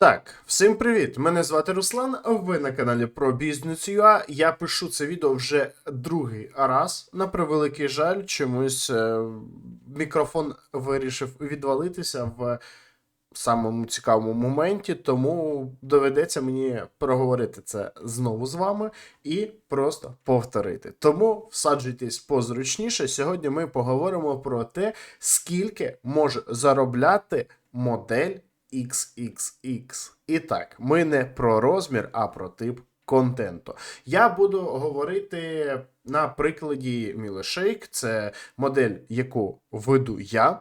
Так, всім привіт! Мене звати Руслан. Ви на каналі про бізнес.ua. Я пишу це відео вже другий раз. На превеликий жаль, чомусь е, мікрофон вирішив відвалитися в самому цікавому моменті, тому доведеться мені проговорити це знову з вами і просто повторити. Тому всаджуйтесь позручніше. Сьогодні ми поговоримо про те, скільки може заробляти модель. XXX. І так, ми не про розмір, а про тип контенту. Я буду говорити на прикладі Mileshake. Це модель, яку веду я.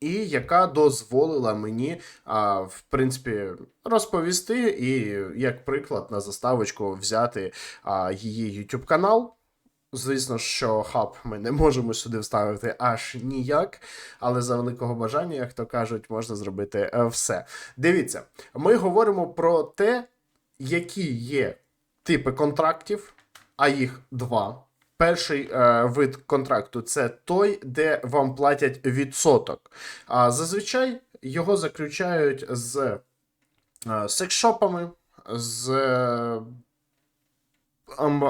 І яка дозволила мені, а, в принципі, розповісти, і як приклад на заставочку взяти а, її YouTube канал. Звісно, що хаб ми не можемо сюди вставити аж ніяк, але за великого бажання, як то кажуть, можна зробити е, все. Дивіться, ми говоримо про те, які є типи контрактів, а їх два. Перший е, вид контракту це той, де вам платять відсоток. А зазвичай його заключають з е, секшопами, з е,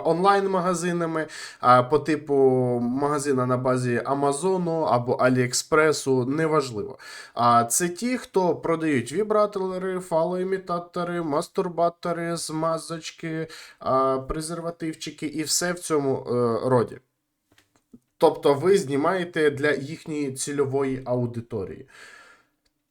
онлайн-магазинами по типу магазина на базі Амазону або Аліекспресу, неважливо. А це ті, хто продають вібратори, фалоімітатори, мастурбатори, змазочки, презервативчики і все в цьому е, роді. Тобто ви знімаєте для їхньої цільової аудиторії.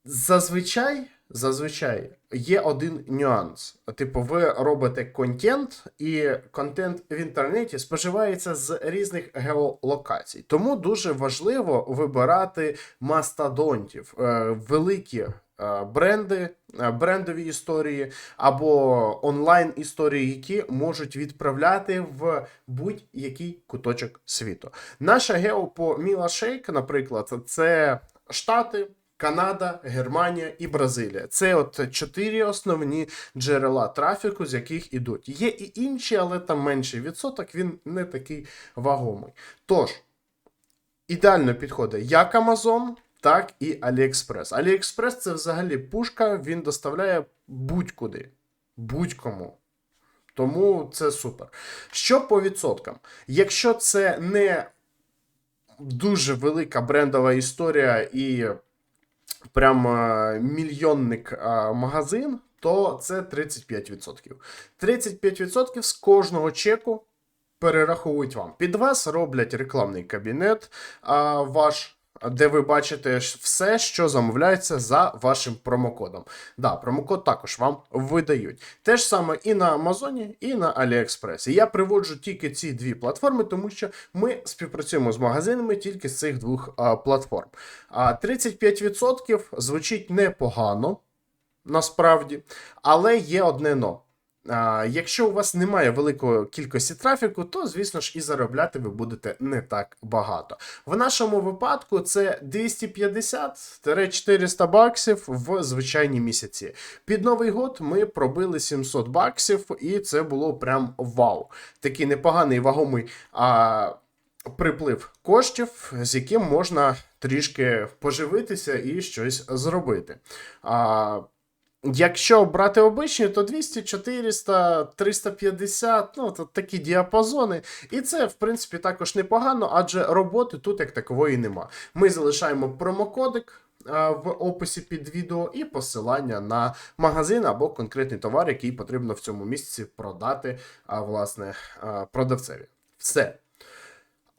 Зазвичай, зазвичай є один нюанс. Типу, ви робите контент, і контент в інтернеті споживається з різних геолокацій. Тому дуже важливо вибирати мастодонтів, е, великі. е, Бренди, е, брендові історії або онлайн історії, які можуть відправляти в будь-який куточок світу. Наша гео по Міла Шейк, наприклад, це Штати, Канада, Германія і Бразилія. Це от чотири основні джерела трафіку, з яких ідуть. Є і інші, але там менший відсоток, він не такий вагомий. Тож, ідеально підходить як Amazon, так і AliExpress. AliExpress це взагалі пушка, він доставляє будь-куди, будь-кому. Тому це супер. Що по відсоткам? Якщо це не дуже велика брендова історія і прям е, мільйонник е, магазин, то це 35%. 35% з кожного чеку перераховують вам. Під вас роблять рекламний кабінет а, ваш. Де ви бачите все, що замовляється за вашим промокодом. Да, промокод також вам видають. Те ж саме і на Амазоні, і на AliExpress. І я приводжу тільки ці дві платформи, тому що ми співпрацюємо з магазинами тільки з цих двох а, платформ. А 35% звучить непогано, насправді, але є одне но. Якщо у вас немає великої кількості трафіку, то, звісно ж, і заробляти ви будете не так багато. В нашому випадку це 250-400 баксів в звичайні місяці. Під Новий год ми пробили 700 баксів, і це було прям вау. Такий непоганий вагомий а, приплив коштів, з яким можна трішки поживитися і щось зробити. А, Якщо брати обичні, то 200, 400, 350, ну то такі діапазони. І це, в принципі, також непогано, адже роботи тут як такової нема. Ми залишаємо промокодик в описі під відео і посилання на магазин або конкретний товар, який потрібно в цьому місяці продати, власне, продавцеві. Все.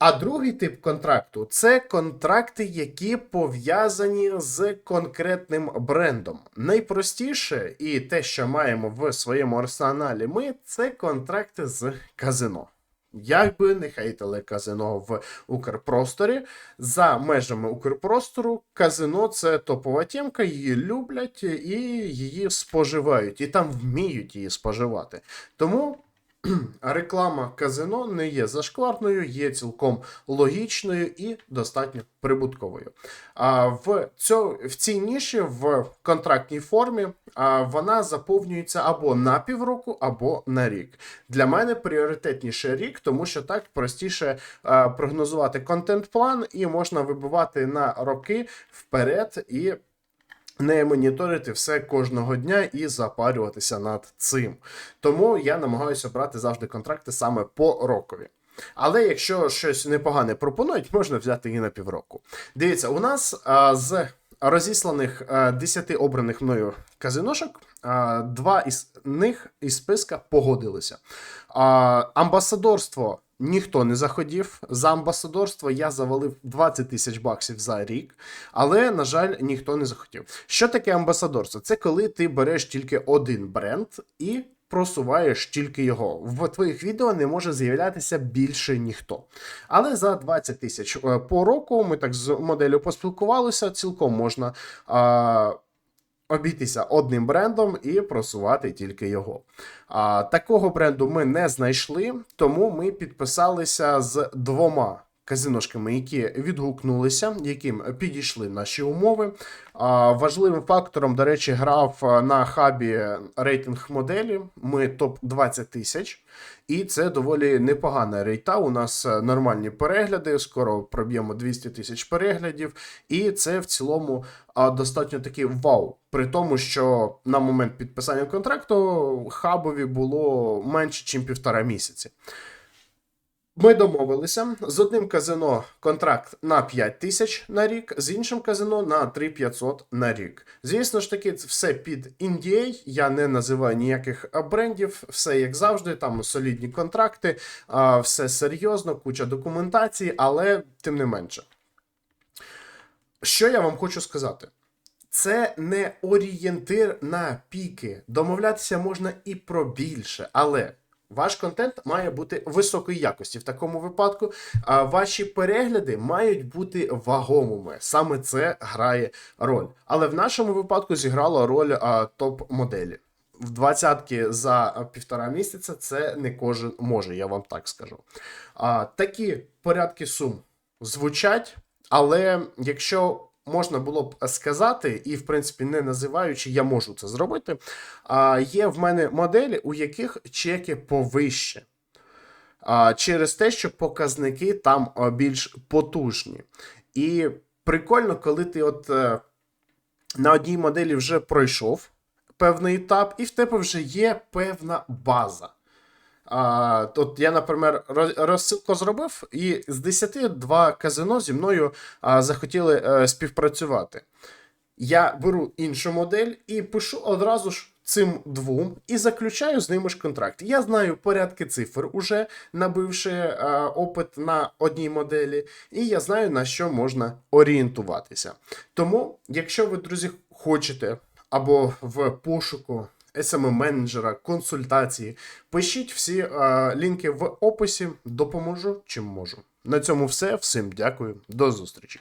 А другий тип контракту це контракти, які пов'язані з конкретним брендом. Найпростіше, і те, що маємо в своєму арсеналі, ми це контракти з казино. Як би не хейтили казино в Укрпросторі, за межами Укрпростору казино це топова тємка, її люблять і її споживають, і там вміють її споживати. Тому реклама казино не є зашкварною, є цілком логічною і достатньо прибутковою. А в, цьо, в цій ніші в контрактній формі а, вона заповнюється або на півроку, або на рік. Для мене пріоритетніше рік, тому що так простіше а, прогнозувати контент-план і можна вибивати на роки вперед і не моніторити все кожного дня і запарюватися над цим. Тому я намагаюся брати завжди контракти саме по рокові. Але якщо щось непогане пропонують, можна взяти і на півроку. Дивіться, у нас а, з розісланих а, 10 обраних мною казиношок, а, два із них із списка погодилися. А, амбасадорство ніхто не заходів. За амбасадорство я завалив 20 тисяч баксів за рік, але, на жаль, ніхто не захотів. Що таке амбасадорство? Це коли ти береш тільки один бренд і просуваєш тільки його. В твоїх відео не може з'являтися більше ніхто. Але за 20 тисяч е, по року ми так з моделлю поспілкувалися, цілком можна. А, Обійтися одним брендом і просувати тільки його. А, Такого бренду ми не знайшли, тому ми підписалися з двома казиношками, які відгукнулися, яким підійшли наші умови. А, Важливим фактором, до речі, грав на хабі рейтинг моделі. Ми топ 20 тисяч, і це доволі непогана рейта. У нас нормальні перегляди, скоро проб'ємо 200 тисяч переглядів, і це в цілому достатньо такий вау. При тому, що на момент підписання контракту хабові було менше, ніж півтора місяці. Ми домовилися з одним казино контракт на 5 тисяч на рік, з іншим казино на 3500 на рік. Звісно ж таки, це все під NDA, Я не називаю ніяких брендів, все як завжди. Там солідні контракти, все серйозно, куча документації, але тим не менше. Що я вам хочу сказати? Це не орієнтир на піки. Домовлятися можна і про більше, але ваш контент має бути високої якості. В такому випадку а ваші перегляди мають бути вагомими. Саме це грає роль. Але в нашому випадку зіграла роль топ-моделі. В двадцятки за півтора місяця це не кожен може, я вам так скажу. А, Такі порядки сум звучать, але якщо можна було б сказати, і, в принципі, не називаючи, я можу це зробити. Є в мене моделі, у яких чеки повище. Через те, що показники там більш потужні. І прикольно, коли ти от е, на одній моделі вже пройшов певний етап, і в тебе вже є певна база. А, От я, наприклад, роз- розсилку зробив, і з 10 два казино зі мною а, захотіли е, співпрацювати. Я беру іншу модель і пишу одразу ж цим двом і заключаю з ними ж контракт. Я знаю порядки цифр, уже набивши е, опит на одній моделі, і я знаю на що можна орієнтуватися. Тому, якщо ви, друзі, хочете або в пошуку smm менеджера консультації, пишіть всі е, лінки в описі, допоможу чим можу. На цьому все. Всім дякую, до зустрічі.